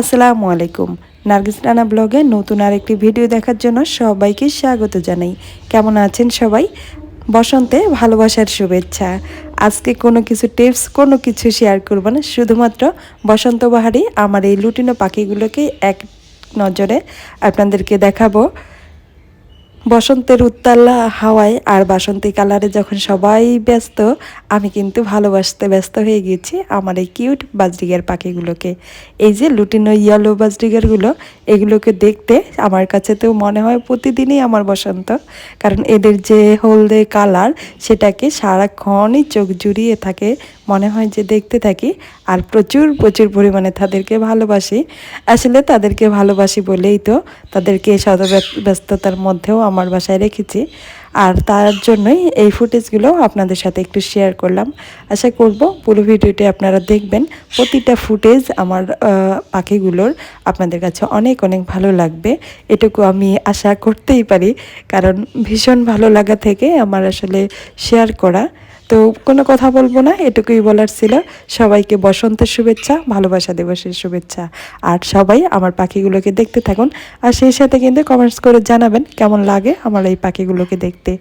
আসসালামু আলাইকুম। নার্গিস রানা ব্লগে নতুন আর একটি ভিডিও দেখার জন্য সবাইকে স্বাগত জানাই। কেমন আছেন সবাই? বসন্তে ভালোবাসার শুভেচ্ছা। আজকে কোনো কিছু টিপস, কোনো কিছু শেয়ার করব না। শুধুমাত্র বসন্ত বাহারে আমার এই লুটিনো পাখিগুলোকে এক নজরে আপনাদেরকে দেখাবো। বসন্তের উত্তালা হাওয়ায় আর বাসন্তী কালারে যখন সবাই ব্যস্ত, আমি কিন্তু ভালোবাসতে ব্যস্ত হয়ে গেছি আমার এই কিউট বাজরিগার পাখিগুলোকে। এই যে লুটিনো ইয়েলো বাজরিগারগুলো, এগুলোকে দেখতে আমার কাছে তো মনে হয় প্রতিদিনই আমার বসন্ত। কারণ এদের যে হলদে কালার, সেটাকে সারাক্ষণই চোখ জুড়িয়ে থাকে, মনে হয় যে দেখতে থাকি আর প্রচুর প্রচুর পরিমাণে তাদেরকে ভালোবাসি। আসলে তাদেরকে ভালোবাসি বলেই তো তাদেরকে শত ব্যস্ততার মধ্যেও আমার বাসায় রেখেছি। আর তার জন্যই এই ফুটেজগুলো আপনাদের সাথে একটু শেয়ার করলাম। আশা করব পুরো ভিডিওটি আপনারা দেখবেন। প্রতিটা ফুটেজ আমার পাখিগুলোর আপনাদের কাছে অনেক অনেক ভালো লাগবে। এটুকু আমি আশা করতেই পারি। কারণ ভীষণ ভালো লাগা থেকে আমার আসলে শেয়ার করা। তো কোনো কথা বলব না, এটুকুই বলার ছিল। সবাইকে বসন্তের শুভেচ্ছা, ভালোবাসা দিবসের শুভেচ্ছা। আর সবাই আমার পাখিগুলোকে দেখতে থাকুন। আর সেই সাথে কিন্তু কমেন্টস করে জানাবেন, কেমন লাগে আমার এই পাখিগুলোকে দেখতে।